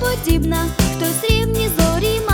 подібна, хтось рівні зорі.